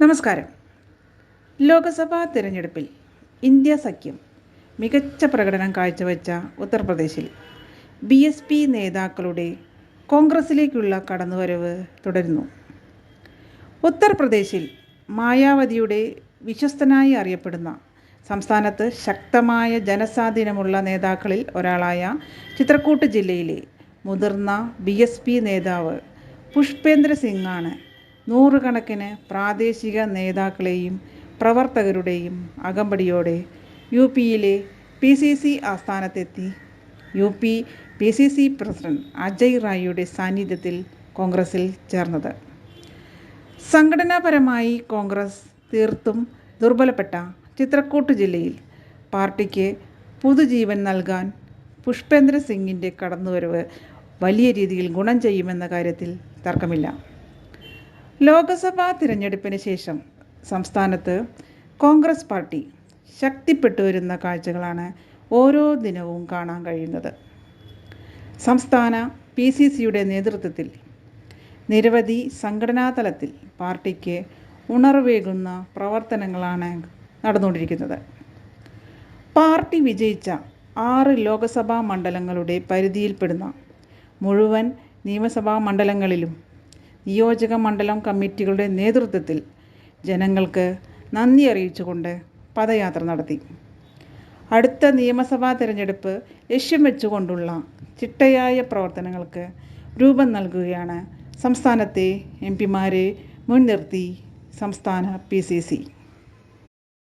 നമസ്കാരം. ലോക്സഭാ തിരഞ്ഞെടുപ്പിൽ ഇന്ത്യ സഖ്യം മികച്ച പ്രകടനം കാഴ്ചവെച്ച ഉത്തർപ്രദേശിൽ ബി എസ് പി നേതാക്കളുടെ കോൺഗ്രസിലേക്കുള്ള കടന്നുവരവ് തുടരുന്നു. ഉത്തർപ്രദേശിൽ മായാവതിയുടെ വിശ്വസ്തനായി അറിയപ്പെടുന്ന സംസ്ഥാനത്ത് ശക്തമായ ജനസ്വാധീനമുള്ള നേതാക്കളിൽ ഒരാളായ ചിത്രക്കൂട്ട് ജില്ലയിലെ മുതിർന്ന ബി എസ് പി നേതാവ് പുഷ്പേന്ദ്ര സിംഗാണ്. നൂറുകണക്കിന് പ്രാദേശിക നേതാക്കളെയും പ്രവർത്തകരുടെയും അകമ്പടിയോടെ യു പിയിലെ P C C ആസ്ഥാനത്തെത്തി. U P P C C president Ajay റായിയുടെ സാന്നിധ്യത്തിൽ കോൺഗ്രസിൽ ചേർന്നത്. സംഘടനാപരമായി കോൺഗ്രസ് തീർത്തും ദുർബലപ്പെട്ട ചിത്രക്കൂട്ട് ജില്ലയിൽ പാർട്ടിക്ക് പുതുജീവൻ നൽകാൻ പുഷ്പേന്ദ്ര സിംഗിന്റെ കടന്നുവരവ് വലിയ രീതിയിൽ ഗുണം ചെയ്യുമെന്ന കാര്യത്തിൽ തർക്കമില്ല. ലോക്സഭാ തിരഞ്ഞെടുപ്പിന് ശേഷം സംസ്ഥാനത്ത് കോൺഗ്രസ് പാർട്ടി ശക്തിപ്പെട്ടു വരുന്ന കാഴ്ചകളാണ് ഓരോ ദിനവും കാണാൻ കഴിയുന്നത്. സംസ്ഥാന പി സി സിയുടെ നേതൃത്വത്തിൽ നിരവധി സംഘടനാ തലത്തിൽ പാർട്ടിക്ക് ഉണർവേകുന്ന പ്രവർത്തനങ്ങളാണ് നടന്നുകൊണ്ടിരിക്കുന്നത്. പാർട്ടി വിജയിച്ച ആറ് ലോക്സഭാ മണ്ഡലങ്ങളുടെ പരിധിയിൽപ്പെടുന്ന മുഴുവൻ നിയമസഭാ മണ്ഡലങ്ങളിലും നിയോജക മണ്ഡലം കമ്മിറ്റികളുടെ നേതൃത്വത്തിൽ ജനങ്ങൾക്ക് നന്ദി അറിയിച്ചുകൊണ്ട് പദയാത്ര നടത്തി. അടുത്ത നിയമസഭാ തിരഞ്ഞെടുപ്പ് ലക്ഷ്യം വെച്ചുകൊണ്ടുള്ള ചിട്ടയായ പ്രവർത്തനങ്ങൾക്ക് രൂപം നൽകുകയാണ് സംസ്ഥാനത്തെ എം പിമാരെ മുൻനിർത്തി സംസ്ഥാന പി സി സി.